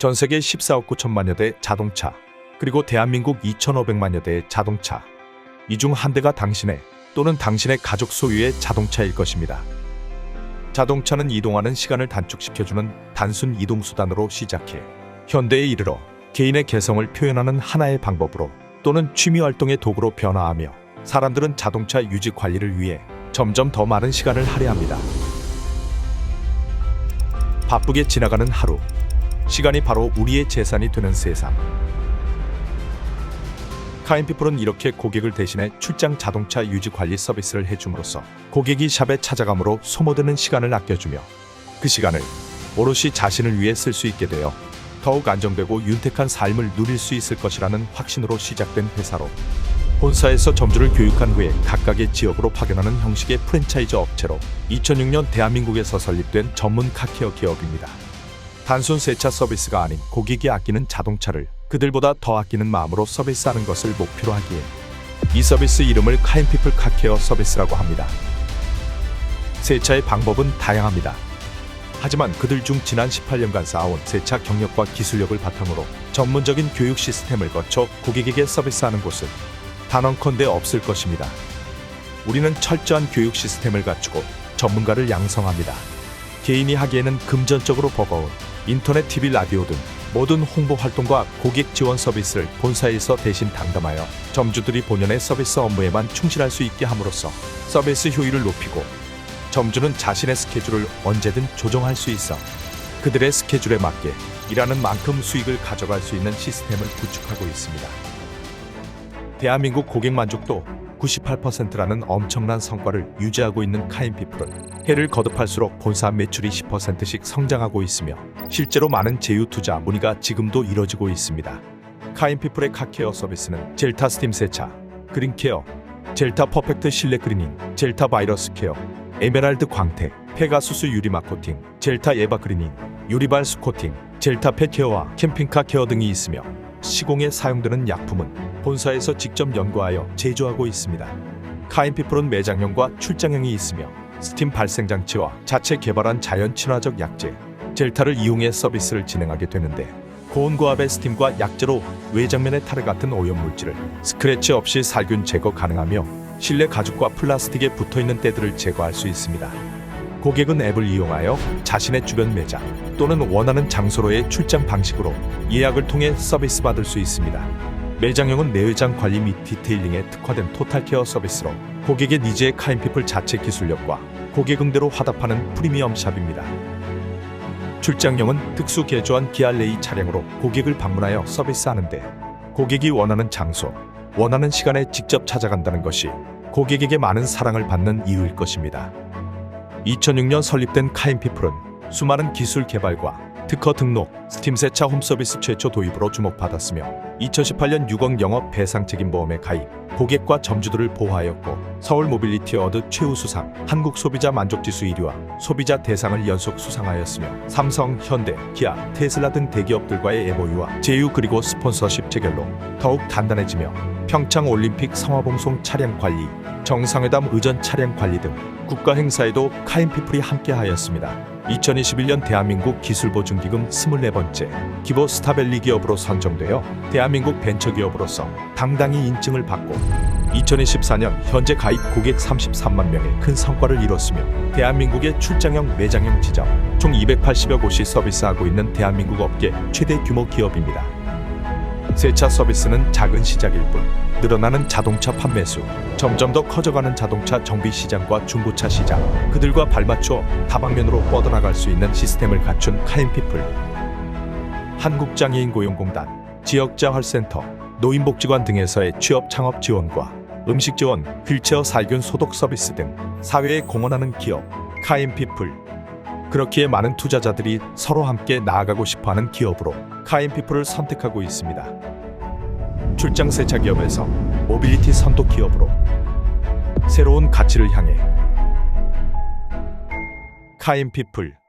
전 세계 14억 9천만여 대 자동차, 그리고 대한민국 2,500만여 대의 자동차. 이 중 한 대가 당신의 또는 당신의 가족 소유의 자동차일 것입니다. 자동차는 이동하는 시간을 단축시켜주는 단순 이동수단으로 시작해 현대에 이르러 개인의 개성을 표현하는 하나의 방법으로 또는 취미 활동의 도구로 변화하며 사람들은 자동차 유지 관리를 위해 점점 더 많은 시간을 할애합니다. 바쁘게 지나가는 하루. 시간이 바로 우리의 재산이 되는 세상. 카인피플은 이렇게 고객을 대신해 출장 자동차 유지 관리 서비스를 해줌으로써 고객이 샵에 찾아감으로 소모되는 시간을 아껴주며 그 시간을 오롯이 자신을 위해 쓸 수 있게 되어 더욱 안정되고 윤택한 삶을 누릴 수 있을 것이라는 확신으로 시작된 회사로 본사에서 점주를 교육한 후에 각각의 지역으로 파견하는 형식의 프랜차이즈 업체로 2006년 대한민국에서 설립된 전문 카케어 기업입니다. 단순 세차 서비스가 아닌 고객이 아끼는 자동차를 그들보다 더 아끼는 마음으로 서비스하는 것을 목표로 하기에 이 서비스 이름을 카인피플 카케어 서비스라고 합니다. 세차의 방법은 다양합니다. 하지만 그들 중 지난 18년간 쌓아온 세차 경력과 기술력을 바탕으로 전문적인 교육 시스템을 거쳐 고객에게 서비스하는 곳은 단언컨대 없을 것입니다. 우리는 철저한 교육 시스템을 갖추고 전문가를 양성합니다. 개인이 하기에는 금전적으로 버거운 인터넷, TV, 라디오 등 모든 홍보 활동과 고객 지원 서비스를 본사에서 대신 담당하여 점주들이 본연의 서비스 업무에만 충실할 수 있게 함으로써 서비스 효율을 높이고 점주는 자신의 스케줄을 언제든 조정할 수 있어 그들의 스케줄에 맞게 일하는 만큼 수익을 가져갈 수 있는 시스템을 구축하고 있습니다. 대한민국 고객 만족도 98%라는 엄청난 성과를 유지하고 있는 카인피플은 해를 거듭할수록 본사 매출이 10%씩 성장하고 있으며 실제로 많은 제휴 투자 문의가 지금도 이뤄지고 있습니다. 카인피플의 카케어 서비스는 젤타 스팀 세차, 그린 케어, 젤타 퍼펙트 실내 클리닝, 젤타 바이러스 케어, 에메랄드 광택, 페가수스 유리막 코팅, 젤타 에바 클리닝, 유리발 수코팅, 젤타 펫 케어와 캠핑카 케어 등이 있으며 시공에 사용되는 약품은 본사에서 직접 연구하여 제조하고 있습니다. 카인피플은 매장형과 출장형이 있으며 스팀 발생 장치와 자체 개발한 자연 친화적 약재 젤타를 이용해 서비스를 진행하게 되는데 고온고압의 스팀과 약재로 외장면의 타르 같은 오염 물질을 스크래치 없이 살균 제거 가능하며 실내 가죽과 플라스틱에 붙어 있는 때들을 제거할 수 있습니다. 고객은 앱을 이용하여 자신의 주변 매장 또는 원하는 장소로의 출장 방식으로 예약을 통해 서비스 받을 수 있습니다. 매장형은 내외장 관리 및 디테일링에 특화된 토탈케어 서비스로 고객의 니즈에 카인피플 자체 기술력과 고객 응대로 화답하는 프리미엄 샵입니다. 출장형은 특수 개조한 기아 레이 차량으로 고객을 방문하여 서비스하는데 고객이 원하는 장소, 원하는 시간에 직접 찾아간다는 것이 고객에게 많은 사랑을 받는 이유일 것입니다. 2006년 설립된 카인피플은 수많은 기술 개발과 특허 등록, 스팀 세차 홈 서비스 최초 도입으로 주목받았으며 2018년 6억 영업 배상 책임 보험에 가입, 고객과 점주들을 보호하였고 서울 모빌리티 어드 최우 수상, 한국 소비자 만족지수 1위와 소비자 대상을 연속 수상하였으며 삼성, 현대, 기아, 테슬라 등 대기업들과의 MOU와 제휴 그리고 스폰서십 체결로 더욱 단단해지며 평창 올림픽 성화봉송 차량 관리, 정상회담 의전 차량 관리 등 국가 행사에도 카인피플이 함께하였습니다. 2021년 대한민국 기술보증기금 24번째 기보 스타밸리 기업으로 선정되어 대한민국 벤처기업으로서 당당히 인증을 받고 2024년 현재 가입 고객 33만 명의 큰 성과를 이뤘으며 대한민국의 출장형 매장형 지점 총 280여 곳이 서비스하고 있는 대한민국 업계 최대 규모 기업입니다. 세차 서비스는 작은 시작일 뿐 늘어나는 자동차 판매수, 점점 더 커져가는 자동차 정비 시장과 중고차 시장, 그들과 발맞춰 다방면으로 뻗어나갈 수 있는 시스템을 갖춘 카인피플. 한국장애인 고용공단, 지역자활센터, 노인복지관 등에서의 취업 창업 지원과 음식 지원, 휠체어 살균 소독 서비스 등 사회에 공헌하는 기업, 카인피플. 그렇기에 많은 투자자들이 서로 함께 나아가고 싶어하는 기업으로 카인피플을 선택하고 있습니다. 출장 세차 기업에서 모빌리티 선도 기업으로 새로운 가치를 향해 카인피플